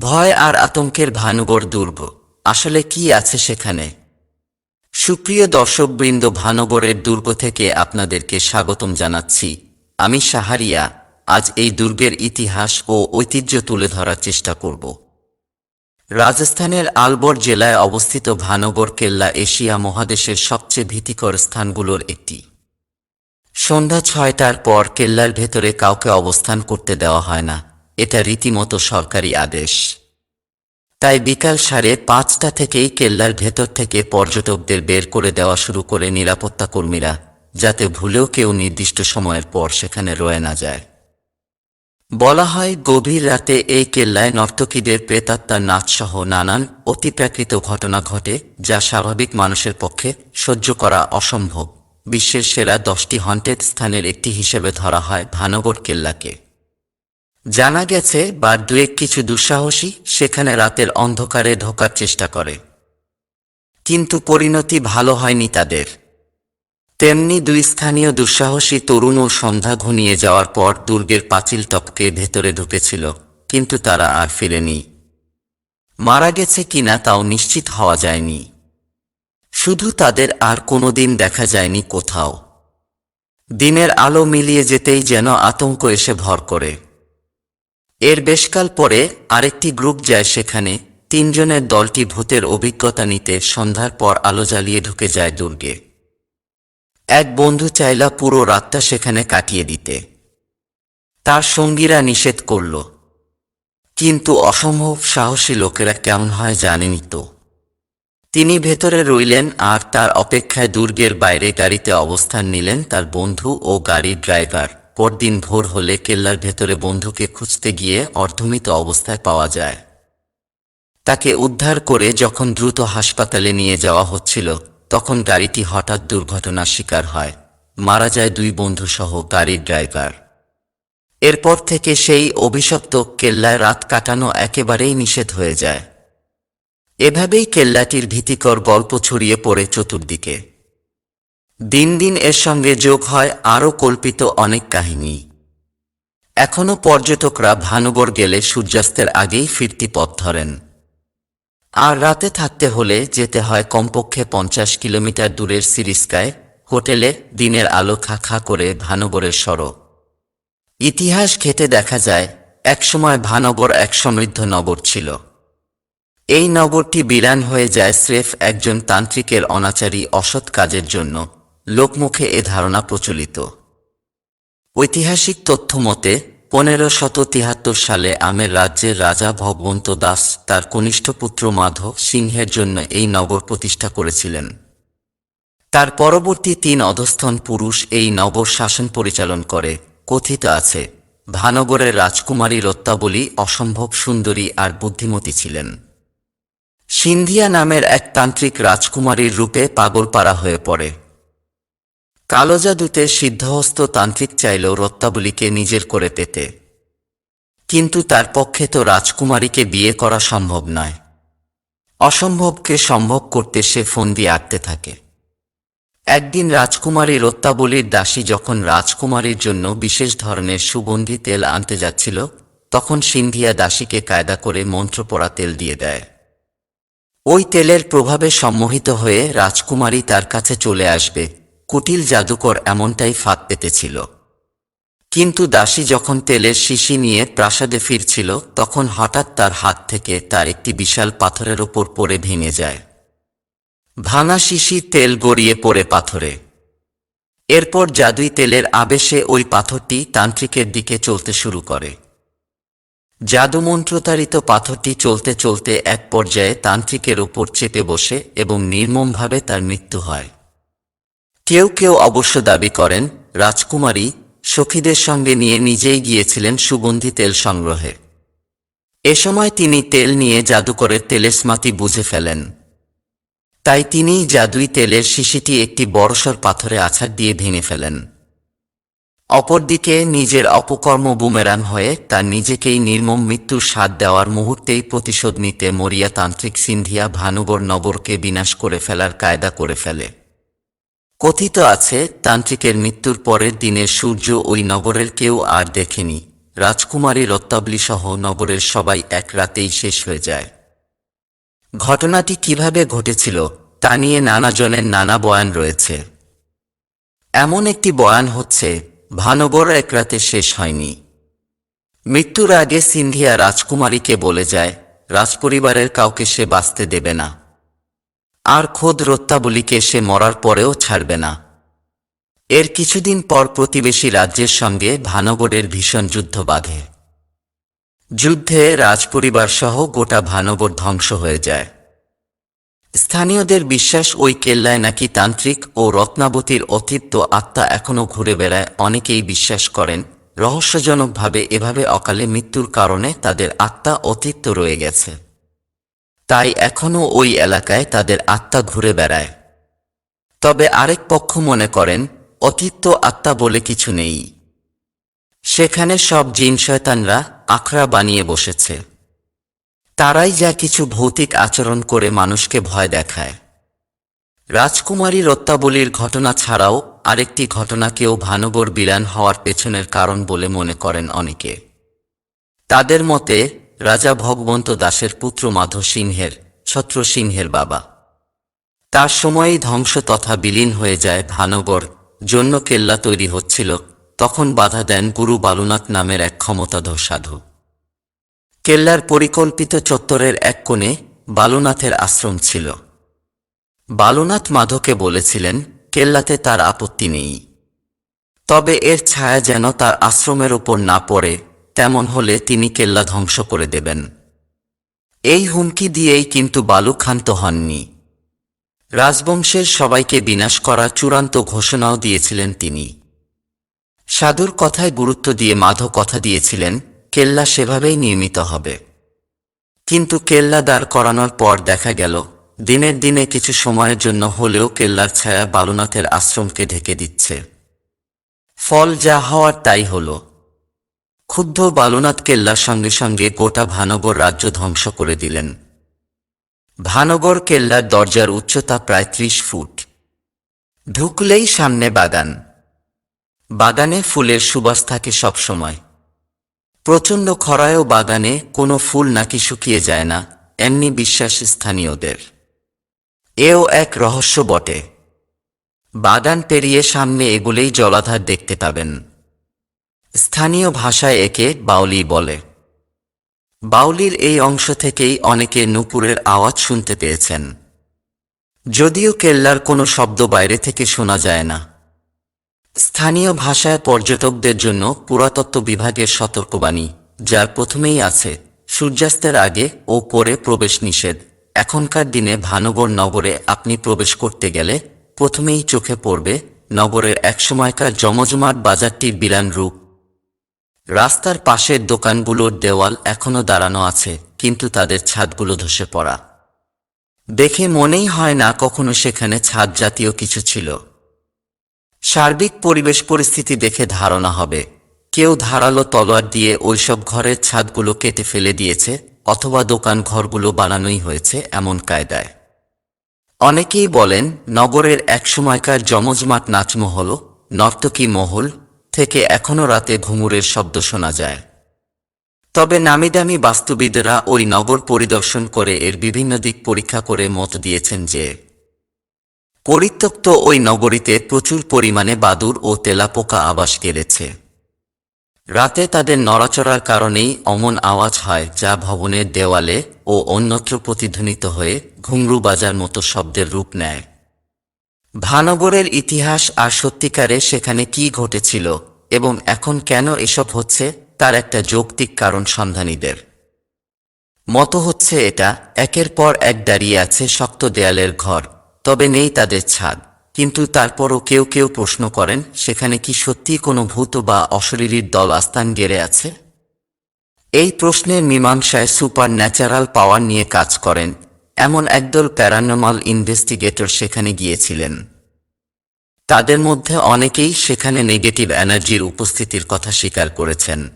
ভয় আর আতঙ্কের ভানুগড় দুর্গ। আসলে কি আছে সেখানে? সুপ্রিয় দর্শকবৃন্দ ভানগড়ের দুর্গ থেকে আপনাদেরকে স্বাগতম জানাচ্ছি। আমি সাহারিয়া। আজ এই দুর্গের ইতিহাস ও ঐতিহ্য তুলে ধরার চেষ্টা করব। রাজস্থানের আলবর জেলায় অবস্থিত ভানগড় কেল্লা এশিয়া মহাদেশের সবচেয়ে ভীতিকর স্থানগুলোর একটি। সন্ধ্যা ছয়টার পর কেল্লার ভেতরে কাউকে অবস্থান করতে দেওয়া হয় না। এটা রীতিমতো সরকারি আদেশ। তাই বিকাল সাড়ে পাঁচটা থেকেই কেল্লার ভেতর থেকে পর্যটকদের বের করে দেওয়া শুরু করে নিরাপত্তা কর্মীরা, যাতে ভুলেও কেউ নির্দিষ্ট সময়ের পর সেখানে রয়ে না যায়। বলা হয়, গভীর রাতে এই কেল্লায় নর্তকীদের প্রেতাত্মার নাচসহ নানান অতিপ্রাকৃত ঘটনা ঘটে, যা স্বাভাবিক মানুষের পক্ষে সহ্য করা অসম্ভব। বিশ্বের সেরা দশটি হন্টেড স্থানের একটি হিসেবে ধরা হয় ভানগড় কেল্লাকে। জানা গেছে বা দুয়েক কিছু দুঃসাহসী সেখানে রাতের অন্ধকারে ঢোকার চেষ্টা করে। কিন্তু পরিণতি ভালো হয়নি তাদের। তেমনি দুই স্থানীয় দুঃসাহসী তরুণ ও সন্ধ্যা ঘনিয়ে যাওয়ার পর দুর্গের পাঁচিল টপকে ভেতরে ঢুকেছিল, কিন্তু তারা আর ফিরেনি। মারা গেছে কিনা তাও নিশ্চিত হওয়া যায়নি। শুধু তাদের আর কোনোদিন দেখা যায়নি কোথাও। দিনের আলো মিলিয়ে যেতেই যেন আতঙ্ক এসে ভর করে। এর বেশকাল পরে আরেকটি গ্রুপ যায় সেখানে, তিনজনের দলটি ভূতের অভিজ্ঞতা নিতে সন্ধ্যার পর আলো জ্বালিয়ে ঢুকে যায় দুর্গে। এক বন্ধু চাইলা পুরো রাতটা সেখানে কাটিয়ে দিতে। তার সঙ্গীরা নিষেধ করল। কিন্তু অসম্ভব সাহসী লোকেরা কেমন হয় জানেনি তো। তিনি ভেতরে রইলেন আর তার অপেক্ষায় দুর্গের বাইরে গাড়িতে অবস্থান নিলেন তার বন্ধু ও গাড়ির ড্রাইভার। পরদিন ভোর হলে কেল্লার ভেতরে বন্ধুকে খুঁজতে গিয়ে অর্ধমিত অবস্থায় পাওয়া যায়। তাকে উদ্ধার করে যখন দ্রুত হাসপাতালে নিয়ে যাওয়া হচ্ছিল, তখন গাড়িটি হঠাৎ দুর্ঘটনার শিকার হয়। মারা যায় দুই বন্ধুসহ গাড়ির ড্রাইভার। এরপর থেকে সেই অভিশপ্ত কেল্লায় রাত কাটানো একেবারেই নিষেধ হয়ে যায়। এভাবেই কেল্লাটির ভীতিকর গল্প ছড়িয়ে পড়ে চতুর্দিকে। দিন দিন এর সঙ্গে যোগ হয় আরও কল্পিত অনেক কাহিনী। এখনও পর্যটকরা ভানুগড় গেলে সূর্যাস্তের আগেই ফিরতি পথ ধরেন। আর রাতে থাকতে হলে যেতে হয় কমপক্ষে পঞ্চাশ কিলোমিটার দূরের সিরিস্কায় হোটেলে দিনের আলো খা খা করে ভানগড়ের সড়ক। ইতিহাস ঘেটে দেখা যায়, একসময় ভানগর এক সমৃদ্ধ নগর ছিল। এই নগরটি বিরান হয়ে যায় স্রেফ একজন তান্ত্রিকের অনাচারী অসৎ কাজের জন্য। লোকমুখে এ ধারণা প্রচলিত। ঐতিহাসিক তথ্য মতে, পনেরো শত তিয়াত্তর সালে আমের রাজ্যের রাজা ভগবন্ত দাস তার কনিষ্ঠ পুত্র মাধব সিংহের জন্য এই নগর প্রতিষ্ঠা করেছিলেন। তার পরবর্তী তিন অধস্থন পুরুষ এই নগর শাসন পরিচালন করে, কথিত আছে। ভানগরের রাজকুমারী রত্তাবলী অসম্ভব সুন্দরী আর বুদ্ধিমতী ছিলেন। সিন্ধিয়া নামের এক তান্ত্রিক রাজকুমারীর রূপে পাগলপাড়া হয়ে পড়ে। কালো জাদুতে সিদ্ধহস্ত তান্ত্রিক চাইল রত্তাবলীকে নিজের করে পেতে। কিন্তু তার পক্ষে তো রাজকুমারীকে বিয়ে করা সম্ভব নয়। অসম্ভবকে সম্ভব করতে সে ফোন দিয়ে আটতে থাকে। একদিন রাজকুমারী রত্তাবলীর দাসী যখন রাজকুমারীর জন্য বিশেষ ধরনের সুগন্ধি তেল আনতে যাচ্ছিল, তখন সিন্ধিয়া দাসীকে কায়দা করে মন্ত্র পড়া তেল দিয়ে দেয়। ওই তেলের প্রভাবে সম্মোহিত হয়ে রাজকুমারী তার কাছে চলে আসবে। কুটিল জাদুকর এমনটাই ফাঁদ পেতেছিল। কিন্তু দাসী যখন তেলের শিশি নিয়ে প্রাসাদে ফিরছিল, তখন হঠাৎ তার হাত থেকে তার একটি বিশাল পাথরের ওপর পড়ে ভেঙে যায়। ভাঙা শিশি তেল গড়িয়ে পড়ে পাথরে। এরপর জাদুই তেলের আবেশে ওই পাথরটি তান্ত্রিকের দিকে চলতে শুরু করে। জাদুমন্ত্রতারিত পাথরটি চলতে চলতে এক পর্যায়ে তান্ত্রিকের ওপর চেপে বসে এবং নির্মমভাবে তার মৃত্যু হয়। কেউ কেউ অবশ্য দাবি করেন, রাজকুমারী সখীদের সঙ্গে নিয়ে নিজেই গিয়েছিলেন সুগন্ধি তেল সংগ্রহে। এ সময় তিনি তেল নিয়ে জাদুকরের তেলেসমাতি বুঝে ফেলেন। তাই তিনিই জাদুই তেলের শিশিটি একটি বড়সড় পাথরে আছাড় দিয়ে ভেঙে ফেলেন। অপরদিকে নিজের অপকর্ম বুমেরান হয়ে তার নিজেকেই নির্মম মৃত্যুর স্বাদ দেওয়ার মুহূর্তেই প্রতিশোধ নিতে মরিয়া তান্ত্রিক সিন্ধিয়া ভানুগর নগরকে বিনাশ করে ফেলার কায়দা করে ফেলে। কথিত আছে, তান্ত্রিকের মৃত্যুর পরের দিনের সূর্য ওই নগরের কেউ আর দেখেনি। রাজকুমারী রত্তাবলী সহ নগরের সবাই এক রাতেই শেষ হয়ে যায়। ঘটনাটি কীভাবে ঘটেছিল, তা নিয়ে নানাজনের নানা বয়ান রয়েছে। এমন একটি বয়ান হচ্ছে, ভানগর এক রাতে শেষ হয়নি। মৃত্যুর আগে সিন্ধিয়া রাজকুমারীকে বলে যায়, রাজপরিবারের কাউকে সে বাঁচতে দেবে না। আর খোদ রত্তাবলীকে সে মরার পরেও ছাড়বে না। এর কিছুদিন পর প্রতিবেশী রাজ্যের সঙ্গে ভানগড়ের ভীষণ যুদ্ধ বাঁধে। যুদ্ধে রাজপরিবার সহ গোটা ভানগড় ধ্বংস হয়ে যায়। স্থানীয়দের বিশ্বাস ওই কেল্লায় নাকি তান্ত্রিক ও রত্নাবতীর অতীত আত্মা এখনও ঘুরে বেড়ায় অনেকেই বিশ্বাস করেন, রহস্যজনকভাবে এভাবে অকালে মৃত্যুর কারণে তাদের আত্মা অতীত রয়ে গেছে। তাই এখনও ওই এলাকায় তাদের আত্মা ঘুরে বেড়ায়। তবে আরেক পক্ষ মনে করেন, অতীত আত্মা বলে কিছু নেই। সেখানে সব জিন শয়তানরা আখড়া বানিয়ে বসেছে। তারাই যা কিছু ভৌতিক আচরণ করে মানুষকে ভয় দেখায়। রাজকুমারী রত্তাবলীর ঘটনা ছাড়াও আরেকটি ঘটনাকেও ভানগর বিলান হওয়ার পেছনের কারণ বলে মনে করেন অনেকে। তাদের মতে রাজা ভগবন্ত দাসের পুত্র মাধব সিংহের, ছত্র সিংহের বাবা। তার সময়েই ধ্বংস তথা বিলীন হয়ে যায় ভানগর। জন্য কেল্লা তৈরি হচ্ছিল, তখন বাধা দেন গুরু বালুনাথ নামের এক ক্ষমতাধর সাধু। কেল্লার পরিকল্পিত চত্বরের এক কোণে বালুনাথের আশ্রম ছিল। বালুনাথ মাধবকে বলেছিলেন, কেল্লাতে তার আপত্তি নেই। তবে এর ছায়া যেন তার আশ্রমের ওপর না পড়ে তেমন হলে তিনি কেল্লা ধ্বংস করে দেবেন। এই হুমকি দিয়েই কিন্তু বালু ক্ষান্ত হননি। রাজবংশের সবাইকে বিনাশ করা চূড়ান্ত ঘোষণাও দিয়েছিলেন তিনি। সাধুর কথায় গুরুত্ব দিয়ে মাধব কথা দিয়েছিলেন, কেল্লা সেভাবেই নির্মিত হবে। কিন্তু কেল্লা দাঁড় করানোর পর দেখা গেল, দিনের দিনে কিছু সময়ের জন্য হলেও কেল্লার ছায়া বালুনাথের আশ্রমকে ঢেকে দিচ্ছে। ফল যা হওয়ার তাই হল। ক্ষুব্ধ বালুনাথ কেল্লার সঙ্গে সঙ্গে গোটা ভানগর রাজ্য ধ্বংস করে দিলেন। ভানগর কেল্লার দরজার উচ্চতা প্রায় ত্রিশ ফুট। ঢুকলেই সামনে বাগান। বাগানে ফুলের সুবাস থাকে সবসময়। প্রচণ্ড খরায়ও বাগানে কোনো ফুল নাকি শুকিয়ে যায় না, এমনি বিশ্বাস স্থানীয়দের। এও এক রহস্য বটে। বাগান পেরিয়ে সামনে এগুলেই জলাধার দেখতে পাবেন। স্থানীয় ভাষায় একে বাউলি বলে। বাউলির এই অংশ থেকেই অনেকে নুপুরের আওয়াজ শুনতে পেয়েছেন। যদিও কেল্লার কোনো শব্দ বাইরে থেকে শোনা যায় না। স্থানীয় ভাষায় পর্যটকদের জন্য পুরাতত্ত্ব বিভাগের সতর্কবাণী, যার প্রথমেই আছে, সূর্যাস্তের আগে ও পরে প্রবেশ নিষেধ। এখনকার দিনে ভানগর নগরে আপনি প্রবেশ করতে গেলে প্রথমেই চোখে পড়বে নগরের একসময়কার জমজমাট বাজারটির বিরান রূপ। রাস্তার পাশের দোকানগুলোর দেওয়াল এখনও দাঁড়ানো আছে, কিন্তু তাদের ছাদগুলো ধসে পড়া। দেখে মনেই হয় না কখনো সেখানে ছাদ জাতীয় কিছু ছিল। সার্বিক পরিবেশ পরিস্থিতি দেখে ধারণা হবে। কেউ ধারালো তলোয়ার দিয়ে ওইসব ঘরের ছাদগুলো কেটে ফেলে দিয়েছে, অথবা দোকান ঘরগুলো বানানোই হয়েছে এমন কায়দায়। অনেকেই বলেন, নগরের একসময়কার জমজমাট নাচমহল, নর্তকী মহল থেকে এখনও রাতে ঘুঙুরের শব্দ শোনা যায়। তবে নামিদামি বাস্তুবিদরা ওই নগর পরিদর্শন করে এর বিভিন্ন দিক পরীক্ষা করে মত দিয়েছেন যে, পরিত্যক্ত ওই নগরীতে প্রচুর পরিমাণে বাদুর ও তেলাপোকা আবাস গেড়েছে রাতে তাদের নড়াচড়ার কারণেই অমন আওয়াজ হয় যা ভবনের দেওয়ালে ও অন্যত্র প্রতিধ্বনিত হয়ে ঘুংরু বাজার মতো শব্দের রূপ নেয়। ভানগরের ইতিহাস আর সত্যিকারে সেখানে কি ঘটেছিল এবং এখন কেন এসব হচ্ছে, তার একটা যৌক্তিক কারণ সন্ধানীদের। মতো হচ্ছে এটা, একের পর এক দাঁড়িয়ে আছে শক্ত দেয়ালের ঘর, তবে নেই তাদের ছাদ। কিন্তু তারপরও কেউ কেউ প্রশ্ন করেন, সেখানে কি সত্যি কোনো ভূত বা অশরীরীর দল আস্থান গেড়ে আছে? এই প্রশ্নের মীমাংসায় সুপার ন্যাচারাল পাওয়ার নিয়ে কাজ করেন এমন একদল প্যারানমাল ইনভেস্টিগেটর সেখানে গিয়েছিলেন। তাদের মধ্যে অনেকেই সেখানে নেগেটিভ এনার্জির উপস্থিতির কথা স্বীকার করেছেন।